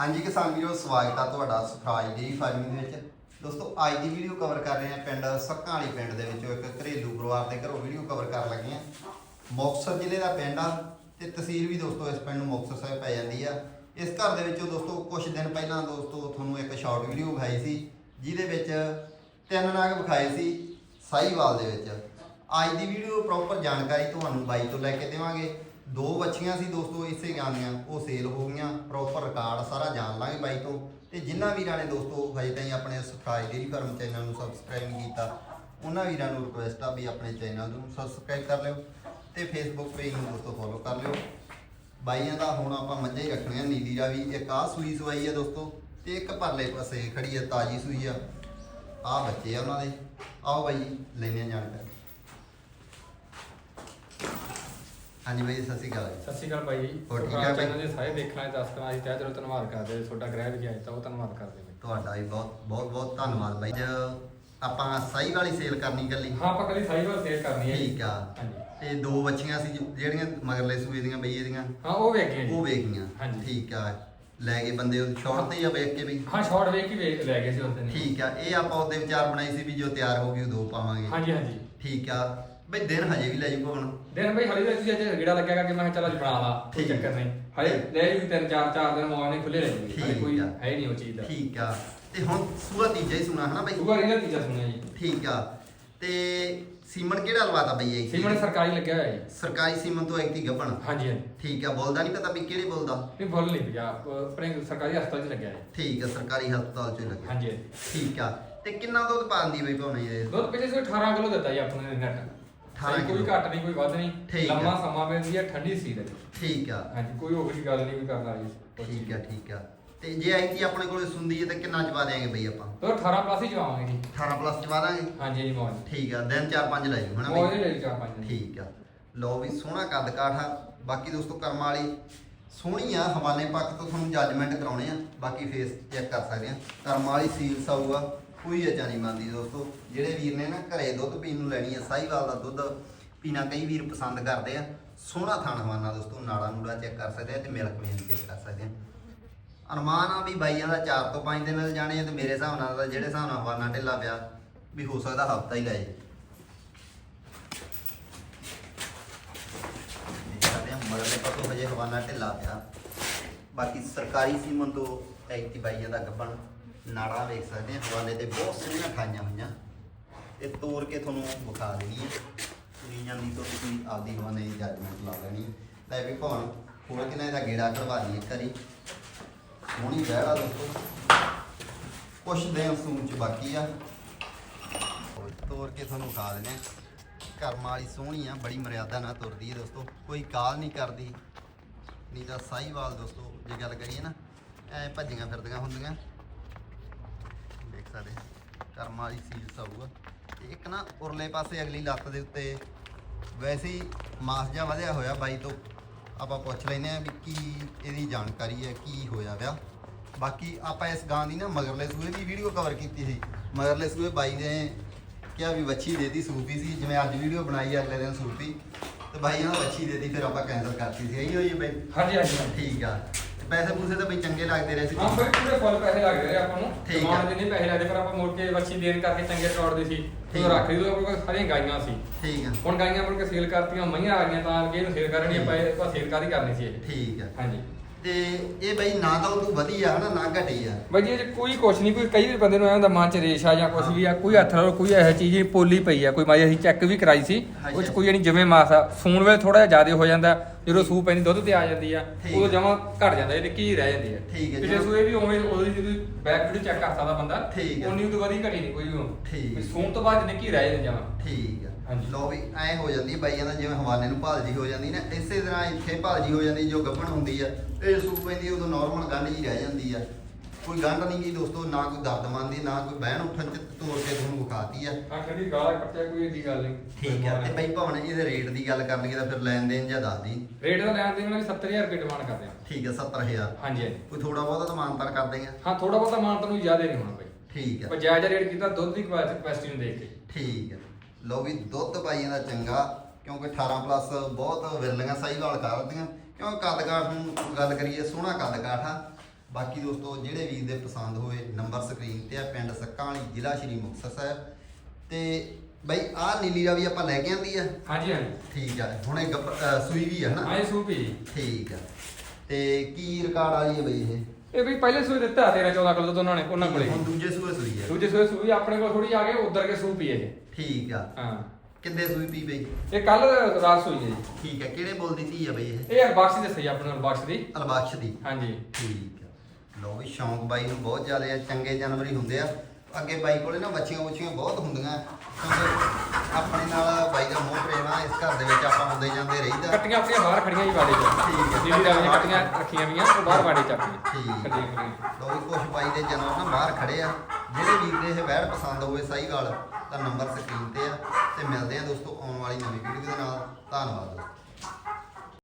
ਹਾਂਜੀ ਕਿਸਾਨ ਵੀਰੋ, ਸਵਾਗਤ ਆ ਤੁਹਾਡਾ ਸੁਖਰਾਜ ਡੇਰੀ ਫਾਰਮਿੰਗ ਦੇ ਵਿੱਚ। ਦੋਸਤੋ, ਅੱਜ ਦੀ ਵੀਡੀਓ ਕਵਰ ਕਰ ਰਹੇ ਹਾਂ ਪਿੰਡ ਸੱਕਾਂ ਵਾਲੀ ਪਿੰਡ ਦੇ ਵਿੱਚੋਂ ਇੱਕ ਘਰੇਲੂ ਪਰਿਵਾਰ ਦੇ ਘਰੋਂ ਵੀਡੀਓ ਕਵਰ ਕਰਨ ਲੱਗੇ ਹਾਂ। ਮੁਕਤਸਰ ਜ਼ਿਲ੍ਹੇ ਦਾ ਪਿੰਡ ਆ ਤੇ ਤਹਿਸੀਲ ਵੀ ਦੋਸਤੋ ਇਸ ਪਿੰਡ ਨੂੰ ਮੁਕਤਸਰ ਸਾਹਿਬ ਪੈ ਜਾਂਦੀ ਆ। ਇਸ ਘਰ ਦੇ ਵਿੱਚੋਂ ਦੋਸਤੋ ਕੁਝ ਦਿਨ ਪਹਿਲਾਂ ਦੋਸਤੋ ਤੁਹਾਨੂੰ ਇੱਕ ਸ਼ਾਰਟ ਵੀਡੀਓ ਵਿਖਾਈ ਸੀ, ਜਿਹਦੇ ਵਿੱਚ ਤਿੰਨ ਨਾਗ ਵਿਖਾਏ ਸੀ ਸਾਈਵਾਲ ਦੇ ਵਿੱਚ। ਅੱਜ ਦੀ ਵੀਡੀਓ ਪ੍ਰੋਪਰ ਜਾਣਕਾਰੀ ਤੁਹਾਨੂੰ ਬਾਈ ਤੋਂ ਲੈ ਕੇ ਦੇਵਾਂਗੇ। ਦੋ ਬੱਚੀਆਂ ਸੀ ਦੋਸਤੋ ਇਸੇ ਗਾਂ ਦੀਆਂ। ਉਹ ਸੇਲ ਹੋ ਗਈਆਂ ਪ੍ਰੋਪਰ ਰਿਕਾਰਡ ਸਾਰਾ ਜਾਣ ਲਾਂਗੇ ਬਾਈ ਤੋਂ। ਤੇ ਜਿਨ੍ਹਾਂ ਵੀਰਾਂ ਨੇ ਦੋਸਤੋ ਹਜੇ ਤਾਈਂ ਆਪਣੇ ਸਬਸਕ੍ਰਾਈਬ ਡੇਰੀ ਫਾਰਮ ਚੈਨਲ ਨੂੰ ਸਬਸਕ੍ਰਾਈਬ ਨਹੀਂ ਕੀਤਾ ਉਹਨਾਂ ਵੀਰਾਂ ਨੂੰ ਰਿਕੁਐਸਟ ਆ ਵੀ ਆਪਣੇ ਚੈਨਲ ਨੂੰ ਸਬਸਕ੍ਰਾਈਬ ਕਰ ਲਿਓ। ਤੇ ਫੇਸਬੁੱਕ ਪੇਜ ਨੂੰ ਦੋਸਤੋ ਫੋਲੋ ਕਰ ਲਿਓ। ਬਾਈਆਂ ਦਾ ਹੁਣ ਆਪਾਂ ਮੱਝਾਂ ਹੀ ਰੱਖਣੀਆਂ ਨੀਲੀ ਰਾਵੀ ਇੱਕ ਆਹ ਸੂਈ ਸਵਾਈ ਆ ਦੋਸਤੋ ਤੇ ਇੱਕ ਪਰਲੇ ਪਾਸੇ ਖੜੀ ਆ ਤਾਜੀ ਸੂਈ ਆ। ਆਹ ਬੱਚੇ ਆ ਉਹਨਾਂ ਦੇ। ਆਓ ਬਾਈ ਜੀ, ਲੈਂਦੇ ਆ ਜਾਣਕਾਰੀ। ਹਾਂਜੀ ਬਾਈ ਜੀ, ਸਤਿ ਸ਼੍ਰੀ ਅਕਾਲ ਸਤਿ ਸ਼੍ਰੀ ਅਕਾਲ ਭਾਈ ਜੀ। ਹੋਰ ਠੀਕ ਆ ਭਾਈ? ਚੈਨਲ ਦੇ ਸਾਰੇ ਦੇਖਣ ਵਾਲੇ ਦਰਸ਼ਕਾਂ ਅਸੀਂ ਤਹਿ ਦਿਲੋਂ ਧੰਨਵਾਦ ਕਰਦੇ ਹਾਂ। ਤੁਹਾਡਾ ਗ੍ਰਹਿ ਵੀ ਆਇਆ ਤਾਂ ਉਹ ਧੰਨਵਾਦ ਕਰਦੇ ਹਾਂ ਤੁਹਾਡਾ ਵੀ ਬਹੁਤ ਬਹੁਤ ਬਹੁਤ ਧੰਨਵਾਦ ਬਾਈ ਅੱਜ ਆਪਾਂ ਸਾਈ ਵਾਲੀ ਸੇਲ ਕਰਨੀ ਕੱਲੀ ਹਾਂ ਆਪਾਂ ਕਦੀ ਸਾਈ ਵਾਰ ਸੇਅਰ ਕਰਨੀ ਹੈ ਜੀ। ਠੀਕ ਆ। ਹਾਂਜੀ। ਤੇ ਦੋ ਬੱਚੀਆਂ ਸੀ ਜੋ- ਜਿਹੜੀਆਂ ਮਗਰਲੇ ਸੂਏ ਦੀਆਂ ਬਈਏ ਦੀਆਂ? ਹਾਂ ਉਹ ਵੇਖ ਗਏ ਉਹ ਜੀ ਵੇਖ ਗਈਆਂ ਹਾਂਜੀ। ਠੀਕ ਆ। ਲੈ ਗਏ ਬੰਦੇ ਉਹ ਸ਼ੌਰਟ ਤੇ ਜਾਂ ਵੇਖ ਕੇ ਵੀ ਹਾਂ ਸ਼ਾਰਟ ਵੇਖ ਹੀ ਵੇਖ ਲੈ ਗਏ ਸੀ ਉਸ ਦਿਨ। ਠੀਕ ਆ। ਇਹ ਆਪਾਂ ਉਹਦੇ ਵਿਚਾਰ ਬਣਾਈ ਸੀ ਵੀ ਜੋ ਤਿਆਰ ਹੋ ਗਈ ਉਹ ਦੋ ਪਾਵਾਂਗੇ। ਹਾਂਜੀ ਹਾਂਜੀ। ਠੀਕ ਆ। ਬਈ ਦਿਨ ਹਜੇ ਵੀ ਲੈ ਜੂ ਭਵਨ ਦਿਨ ਭਾਈ ਹਲੇ ਵੀ ਅੱਜ ਗੇੜਾ ਲੱਗਿਆਗਾ ਕਿ ਮੈਂ ਕਿਹਾ ਚੱਲ ਅੱਜ ਬਣਾ ਲਾ ਕੋਈ ਠੀਕ। ਚੱਕਰ ਨਹੀਂ। ਹਲੇ ਲੈ ਜੂਗੀ ਤਿੰਨ ਚਾਰ ਚਾਰ ਦਿਨ ਮੋਬਾਈਲ ਨਹੀਂ ਖੁੱਲੇ ਰਹਿ ਜੂਗੀ ਹਲੇ ਠੀਕ ਕੋਈ ਆ। ਹੈ ਹੀ ਨਹੀਂ ਉਹ ਚੀਜ਼ ਦਾ। ਠੀਕ ਆ। ਤੇ ਹੁਣ ਸੂਆ ਤੀਜਾ ਹੀ ਸੁਣਾ ਹਨਾ ਬਈ? ਦੂਆ ਇਹਦਾ ਤੀਜਾ ਸੁਣਿਆ ਜੀ? ਠੀਕ ਆ। ਤੇ ਸੀਮਨ ਕਿਹੜਾ ਲਵਾਤਾ ਬਈ ਇਹ? ਸੀਮਨ ਸਰਕਾਰੀ ਲੱਗਿਆ ਹੋਇਆ ਜੀ। ਸਰਕਾਰੀ ਸੀਮਨ ਤੋਂ ਐਕਟੀ ਗੱਬਣ ਹਾਂਜੀ ਹਾਂਜੀ। ਠੀਕ ਆ। ਬੋਲਦਾ ਨਹੀਂ ਪਤਾ ਵੀ ਕਿਹੜੇ ਬੋਲਦਾ? ਨਹੀਂ ਫੁੱਲ ਨਹੀਂ ਪਿਆ। ਆਪਣੇ ਸਰਕਾਰੀ ਹਸਪਤਾਲ 'ਚ ਲੱਗਿਆ ਹੈ ਠੀਕ ਆ ਸਰਕਾਰੀ ਹਸਪਤਾਲ ਚੋਂ ਹੀ ਲੱਗਿਆ। ਹਾਂਜੀ ਹਾਂਜੀ। ਠੀਕ ਆ। ਤੇ ਕਿੰਨਾ ਦੁੱਧ ਪਾਉਂਦੀ ਬਈ ਭਾਉਣੀ ਇਹ? ਦੁੱਧ ਪਿਛਲੇ ਸੀ 18 ਕਿਲੋ ਦਿੱਤਾ ਜੀ ਆਪਣੇ ਨੇ ਨੈਟ 18 ਕੋਈ। ਘੱਟ ਨਹੀਂ ਕੋਈ ਵੱਧ ਨਹੀਂ ਠੀਕ ਆ। ਲੰਮਾ ਸਮਾਂ ਪੈਂਦੀ ਹੈ ਠੰਡੀ ਸੀ ਦੇ ਠੀਕ ਆ। ਹਾਂਜੀ ਕੋਈ ਹੋਰ ਗੱਲ ਨਹੀਂ ਕੋਈ ਕਰਨ ਵਾਲੀ ਠੀਕ ਆ ਠੀਕ ਆ। ਤੇ ਜੇ ਐਕਟੀ ਆਪਣੇ ਕੋਲੇ ਸੁੰਦੀ ਹੈ ਤਾਂ ਕਿੰਨਾ ਚਵਾ ਦੇਾਂਗੇ ਬਈ ਆਪਾਂ? ਤੋ 18 ਪਲੱਸ ਹੀ ਜਵਾਵਾਂਗੇ ਜੀ। 18 ਪਲੱਸ ਚਵਾ ਦਾਂਗੇ? ਹਾਂਜੀ ਜੀ ਮੌਜ ਠੀਕ ਆ ਦਿਨ 4-5 ਲੈ ਜੂ ਹਨਾ ਮੌਜ ਬਈ ਹੀ ਲਈ ਚਾਰ ਪੰਜ। ਦਿਨ। ਠੀਕ ਆ। ਲਓ ਵੀ ਸੋਹਣਾ ਕੱਦ ਕਾਠ ਆ। ਬਾਕੀ ਦੋਸਤੋ ਕਰਮ ਵਾਲੀ ਸੋਹਣੀ ਆ ਹਵਾਨੇ ਪੱਖ ਤੋਂ ਤੁਹਾਨੂੰ ਜੱਜਮੈਂਟ ਕਰਾਉਣੇ ਆ। ਬਾਕੀ ਫੇਸ ਚੈੱਕ ਕਰ ਸਕਦੇ ਆ। ਕਰਮ ਵਾਲੀ ਸੀਲ ਸਾਊ ਆ ਕੋਈ ਅਚਾ ਨਹੀਂ ਮੰਨਦੀ ਦੋਸਤੋ। ਜਿਹੜੇ ਵੀਰ ਨੇ ਨਾ ਘਰੇ ਦੁੱਧ ਪੀਣ ਨੂੰ ਲੈਣੀ ਆ, ਸਾਹੀਵਾਲ ਦਾ ਦੁੱਧ ਪੀਣਾ ਕਈ ਵੀਰ ਪਸੰਦ ਕਰਦੇ ਆ। ਸੋਹਣਾ ਥਾਣ ਹਵਾਨਾ ਦੋਸਤੋ, ਨਾੜਾ ਨੂੜਾ ਚੈੱਕ ਕਰ ਸਕਦੇ ਆ ਤੇ ਮਿਲਕ ਵੇਨ ਚੈੱਕ ਕਰ ਸਕਦੇ ਆ। ਅਨੁਮਾਨ ਆ ਵੀ ਬਾਈਆਂ ਦਾ 4 ਤੋਂ 5 ਦਿਨ ਜਾਣੇ ਆ ਤੇ ਮੇਰੇ ਹਿਸਾਬ ਨਾਲ ਤਾਂ ਜਿਹੜੇ ਹਿਸਾਬ ਨਾਲ ਹਵਾਨਾ ਢਿੱਲਾ ਪਿਆ, ਵੀ ਹੋ ਸਕਦਾ ਹਫਤਾ ਹੀ ਲੈ ਜੇ ਦੇਖਦੇ ਹਾਂ ਹਜੇ ਹਵਾਨਾ ਢਿੱਲਾ ਪਿਆ। ਬਾਕੀ ਸਰਕਾਰੀ ਸੀਮਨ ਤੋਂ ਐਕਟੀ ਬਾਈਆਂ ਦਾ ਗੱਬਣ। ਨਾੜਾ ਵੇਖ ਸਕਦੇ ਹਾਂ ਹਵਾਲੇ ਤੇ ਬਹੁਤ ਸੋਹਣੀਆਂ ਖਾਈਆਂ ਹੋਈਆਂ। ਇਹ ਤੋੜ ਕੇ ਤੁਹਾਨੂੰ ਵਿਖਾ ਦੇਣੀ ਹੈ ਤੁਰੀ ਜਾਂਦੀ ਤੋਂ ਤੁਸੀਂ ਆਪਦੀ ਹਵਾਨੇ ਜੱਜਮੈਂਟ ਲਾ ਲੈਣੀ ਲੈ ਵੀ ਭਾਣ, ਹੋਰ ਕਿਨਾਂ ਇਹਦਾ ਗੇੜਾ ਕਢਵਾ ਦਈਏ ਕਰੀ ਸੋਹਣੀ ਵਹਿੜਾ ਦੋਸਤੋ। ਕੁਛ ਦਿਨ ਸੂਨ ਚ ਬਾਕੀ ਆ। ਹੋਰ ਤੋੜ ਕੇ ਤੁਹਾਨੂੰ ਵਿਖਾ ਦਿੰਦੇ ਹਾਂ ਕਰਮ ਵਾਲੀ ਸੋਹਣੀ ਆ, ਬੜੀ ਮਰਿਆਦਾ ਨਾਲ ਤੁਰਦੀ ਹੈ ਦੋਸਤੋ। ਕੋਈ ਕਾਲ ਨਹੀਂ ਕਰਦੀ। ਨਹੀਂ ਤਾਂ ਸਾਹੀਵਾਲ ਦੋਸਤੋ, ਜੇ ਗੱਲ ਕਰੀਏ ਨਾ, ਐ ਭੱਜੀਆਂ ਫਿਰਦੀਆਂ ਹੁੰਦੀਆਂ। ਸਕਦੇ ਕਰਮ ਵਾਲੀ ਸੀਲ ਸਾਊਗਾ। ਤੇ ਇੱਕ ਨਾ ਉਰਲੇ ਪਾਸੇ ਅਗਲੀ ਲੱਤ ਦੇ ਉੱਤੇ ਵੈਸੇ ਹੀ ਮਾਸ ਜਿਹਾ ਵਧਿਆ ਹੋਇਆ ਬਾਈ ਤੋਂ। ਆਪਾਂ ਪੁੱਛ ਲੈਨੇ ਆ ਵੀ ਕੀ ਇਹਦੀ ਜਾਣਕਾਰੀ ਹੈ ਕੀ ਹੋਇਆ ਵਿਆ। ਬਾਕੀ ਆਪਾਂ ਇਸ ਗਾਂ ਦੀ ਨਾ ਮਗਰਲੇ ਸੂਏ ਦੀ ਵੀਡੀਓ ਕਵਰ ਕੀਤੀ ਸੀ। ਮਗਰਲੇ ਸੂਏ ਬਾਈ ਨੇ ਕਿਹਾ ਵੀ ਵੱਛੀ ਦੇਤੀ ਸੂਪੀ ਸੀ ਜਿਵੇਂ ਅੱਜ ਵੀਡੀਓ ਬਣਾਈ ਅਗਲੇ ਦਿਨ ਸੂਪੀ ਤੇ ਬਾਈ ਇਹਨਾਂ ਵੱਛੀ ਦੇਤੀ ਫਿਰ ਆਪਾਂ ਕੈਂਸਲ ਕਰਤੀ ਸੀ। ਇਹੀ ਹੋਈ ਬਾਈ? ਹਾਂਜੀ ਹਾਂਜੀ। ਠੀਕ ਆ। ਤੇ ਪੈਸੇ ਪੂਸੇ ਤਾਂ ਬਈ ਚੰਗੇ ਲੱਗਦੇ ਰਹੇ ਸੀ। ਹਾਂ ਫਿਰ ਪੂਰੇ ਫੁੱਲ ਪੈਸੇ ਲੱਗ ਰਹੇ ਆਪਾਂ ਨੂੰ। ਠੀਕ ਆ। ਕਮਾਉਣ ਦੇ ਨਹੀਂ ਪੈਸੇ ਲੱਗਦੇ ਪਰ ਆਪਾਂ ਮੁੜ ਕੇ ਬੱਚੀ ਦੇਣ ਕਰਕੇ ਚੰਗੇ ਰਿਕਾਰਡ ਦੇ ਸੀ। ਠੀਕ ਉਹ ਆ। ਰੱਖ ਲਈ ਉਹ ਕੋਲ ਸਾਰੀਆਂ ਗਾਈਆਂ ਸੀ। ਠੀਕ ਆ। ਹੁਣ ਗਾਈਆਂ ਮੁੜ ਕੇ ਸੇਲ ਕਰਤੀਆਂ ਮਈਆਂ ਆ ਗਈਆਂ ਤਾਂ ਕਿ ਇਹਨੂੰ ਸੇਲ ਕਰਨੀ ਆਪਾਂ ਇਹ ਆਪਾਂ ਸੇਲ ਕਾਦੀ ਕਰਨੀ ਸੀ ਇਹ? ਠੀਕ ਆ। ਹਾਂਜੀ। ਤੇ ਇਹ ਬਈ ਨਾ ਤਾਂ ਉਹ ਤੋਂ ਵਧੀਆ ਹਨਾ ਨਾ ਘਟੀ ਆ। ਬਾਈ ਜੀ ਇਹ 'ਚ ਕੋਈ ਕੁਛ ਨਹੀਂ ਕੋਈ ਕਈ ਵੀ ਬੰਦੇ ਨੂੰ ਐਂ ਹੁੰਦਾ ਮਨ ਚ ਰੇਸ਼ਾ ਜਾਂ ਕੁਛ ਵੀ ਆ ਕੋਈ ਹੱਥ ਨਾਲ ਕੋਈ ਇਹੋ ਚੀਜ਼ ਨਹੀਂ ਪੋਲੀ ਪਈ ਆ ਕੋਈ ਮਾਈ ਅਸੀਂ ਚੈੱਕ ਵੀ ਕਰਾਈ ਸੀ ਉਹ ਚ ਕੋਈ ਨਹੀਂ ਜਿਵੇਂ ਮਾਸ ਸੂਣ ਵੇਲੇ ਥੋੜਾ ਜਿਹਾ ਜ਼ਿਆਦਾ ਹੋ ਜਾਂਦਾ ਜਦੋਂ ਸੂ ਪੈਂਦੀ ਦੁੱਧ ਤੇ ਆ ਜਾਂਦੀ ਆ ਠੀਕ ਉਦੋਂ। ਜਮਾ ਘਟ ਜਾਂਦਾ ਇਹ ਨਿੱਕੀ ਜਿਹੀ ਰਹਿ ਜਾਂਦੀ ਆ ਠੀਕ ਹੈ, ਪਿਛਲੇ ਜਦੋਂ- ਸੂਏ ਵੀ ਉਵੇਂ ਉਹਦੀ ਜਿਹੜੀ ਬੈਕ ਵੀਡੀਓ ਚੈੱਕ ਕਰ ਸਕਦਾ ਬੰਦਾ ਠੀਕ ਆ। ਉਨੀ ਉਦੋਂ ਵਧੀ ਘਟੀ ਨਹੀਂ ਕੋਈ ਵੀ ਠੀਕ। ਵੀ ਸੂਣ ਤੋਂ ਬਾਅਦ ਨਿੱਕੀ ਰਹਿ ਜਾਂਦੀ ਜਮਾ ਠੀਕ ਆ ਹਾਂਜੀ। ਲੋ ਵੀ ਐ ਹੋ ਜਾਂਦੀ ਆ ਬਾਈਆਂ ਦਾ ਜਿਵੇਂ ਹਵਾਨੇ ਨੂੰ ਭਾਲਜੀ ਹੋ ਜਾਂਦੀ ਨਾ ਇਸੇ ਤਰ੍ਹਾਂ ਇੱਥੇ ਭਾਲਜੀ ਹੋ ਜਾਂਦੀ ਜੋ ਗੱਭਣ ਹੁੰਦੀ ਆ ਇਹ ਸੂਪ ਪੈਂਦੀ ਉਦੋਂ ਨਾਰਮਲ ਗੰਢ ਜੀ ਰਹਿ ਜਾਂਦੀ ਆ ਕੋਈ ਗੰਢ ਨਹੀਂ ਗਈ ਦੋਸਤੋ ਨਾ ਕੋਈ ਦਰਦ ਮੰਨਦੀ ਨਾ ਕੋਈ ਬਹਿਣ ਉੱਠਣ ਚ ਤੋੜ ਕੇ ਤੁਹਾਨੂੰ ਵਿਖਾਤੀ ਆ। ਆਖਰ ਦੀ ਗਾਲਾਂ ਕੱਟਿਆ ਕੋਈ ਏਡੀ ਗੱਲ ਨਹੀਂ। ਠੀਕ ਆ ਤੇ ਬਈ ਭਾਵਨ ਇਹਦੇ ਰੇਟ ਦੀ ਗੱਲ ਕਰ ਲਈਏ ਤਾਂ ਫਿਰ ਲੈਣ ਦੇਣ ਜਾਂ ਦੱਸ ਦੀ। ਰੇਟ ਦਾ ਲੈਣ ਦੇਣ ਨਾਲ 70000 ਰੁਪਏ ਡਿਮਾਂਡ ਕਰਦੇ ਆ। ਠੀਕ ਆ 70000 ਹਾਂਜੀ ਹਾਂਜੀ। ਕੋਈ ਥੋੜਾ ਬਹੁਤਾ ਤਾਂ ਮਾਨਤਾਨ ਕਰ ਦੇਗਾ ਹਾਂ ਥੋੜਾ ਬਹੁਤਾ ਮਾਨ ਤੈਨੂੰ ਜ਼ਿਆਦਾ ਨਹੀਂ ਹੋਣਾ ਬਾਈ। ਠੀਕ ਆ। ਪਰ ਜਾਇਜ਼ਾ ਰੇਟ ਕੀਤਾ ਦੁੱਧ ਦੀ ਕੁਐਸਟੀ ਨੂੰ ਦੇਖ ਕੇ। ਠੀਕ ਹੈ ਲੋ ਵੀ ਦੁੱਧ ਪਾਈਆਂ ਦਾ ਚੰਗਾ ਕਿਉਂਕਿ 18 ਪਲੱਸ ਬਹੁਤ ਵਿਰਲੀਆਂ ਸਾਈਵਾਲ ਕਰਦੀਆਂ। ਕਿਉਂਕਿ ਕੱਦ ਕਾਠ ਨੂੰ ਗੱਲ ਕਰੀਏ ਸੋਹਣਾ ਕੱਦ ਕਾਠ ਆ। ਬਾਕੀ ਦੋਸਤੋ ਜਿਹੜੇ ਵੀਰ ਦੇ ਪਸੰਦ ਹੋਏ ਨੰਬਰ ਸਕਰੀਨ ਤੇ ਆ ਪਿੰਡ ਸੱਕਾਂ ਵਾਲੀ ਜ਼ਿਲ੍ਹਾ ਸ਼੍ਰੀ ਮੁਕਤਸਰ ਸਾਹਿਬ। ਤੇ ਬਈ ਆਹ ਨੀਲੀ ਰਾਵੀ ਆਪਾਂ ਲੈ ਕੇ ਆਂਦੀ ਆ? ਹਾਂਜੀ ਹਾਂਜੀ। ਠੀਕ ਆ ਹੁਣ ਇਹ ਸੂਈ ਵੀ ਆ ਹਨਾ? ਆਏ ਸੂਪ ਠੀਕ ਆ। ਤੇ ਕੀ ਰਿਕਾਰਡ ਵਾਲੀ ਹੈ ਬਈ ਇਹ? ਇਹ ਵੀ ਪਹਿਲੇ ਸੂਏ ਦਿੱਤਾ 13 14 ਕਿਲੋ ਤੋਂ ਉਹਨਾਂ ਨੇ ਉਹਨਾਂ ਕੋਲੇ। ਹੁਣ ਦੂਜੇ ਸੂਏ ਸੂਈ ਆ। ਦੂਜੇ ਸੂਏ ਸੂਈ ਆਪਣੇ ਕੋਲ ਥੋੜੀ ਆ ਗਏ ਉਧਰ ਕੇ ਸੂਪ ਇਹ। ਠੀਕ ਆ। ਹਾਂ। ਕਿੰਨੇ ਸੂਈ ਪੀ ਬਈ? ਇਹ ਕੱਲ ਰਾਤ ਸੂਈ ਹੈ ਜੀ। ਠੀਕ ਆ ਕਿਹੜੇ ਬੋਲ ਦੀ ਧੀ ਆ ਬਈ ਇਹ? ਇਹ ਅਰਬਕਸ ਦੀ ਦੱਸੀ ਆਪਣੇ ਅਰਬਕਸ ਦੀ। ਅਲਬਖਸ਼ ਦੀ। ਹਾਂਜੀ। ਠੀਕ ਆ। ਲੋ ਵੀ ਸ਼ੌਂਕ ਬਾਈ ਨੂੰ ਬਹੁਤ ਜ਼ਿਆਦਾ ਆ ਚੰਗੇ ਜਾਨਵਰ ਹੀ ਹੁੰਦੇ ਆ। ਅੱਗੇ ਬਾਈ ਕੋਲੇ ਨਾ ਬੱਚੀਆਂ ਬੁੱਚੀਆਂ ਬਹੁਤ ਹੁੰਦੀਆਂ ਕਿਉਂਕਿ ਆਪਣੇ ਨਾਲ ਬਾਈ ਦਾ ਮੋਹ ਪ੍ਰੇਮ ਆ ਇਸ ਘਰ ਦੇ ਵਿੱਚ ਆਪਾਂ ਹੁੰਦੇ ਜਾਂਦੇ ਰਹੀਦਾ। ਕੱਟੀਆਂ ਆਪਣੀਆਂ ਬਾਹਰ ਖੜੀਆਂ ਜੀ ਵਾੜੇ ਚ। ਠੀਕ ਹੈ। ਨੀਲੀ ਰਾਵੀਆਂ ਕੱਟੀਆਂ ਰੱਖੀਆਂ ਵੀਆਂ ਉਹ ਬਾਹਰ ਵਾੜੇ ਚ ਆਪਣੀਆਂ ਠੀਕ ਕੱਟੀਆਂ ਖੜੀਆਂ ਲੋ ਵੀ ਕੁਛ ਬਾਈ ਦੇ ਜਾਨਵਰ ਨਾ ਬਾਹਰ ਖੜੇ ਆ। ਜਿਹੜੇ ਵੀਰ ਦੇ ਇਹ ਵੈੜ ਪਸੰਦ ਹੋਵੇ ਸਹੀ ਗੱਲ ਤਾਂ ਨੰਬਰ ਸਕਰੀਨ ਤੇ ਆ। ਤੇ ਮਿਲਦੇ ਆ ਦੋਸਤੋ ਆਉਣ ਵਾਲੀ ਨਵੀਂ ਵੀਡੀਓ ਦੇ ਨਾਲ। ਧੰਨਵਾਦ ਦੋਸਤੋ।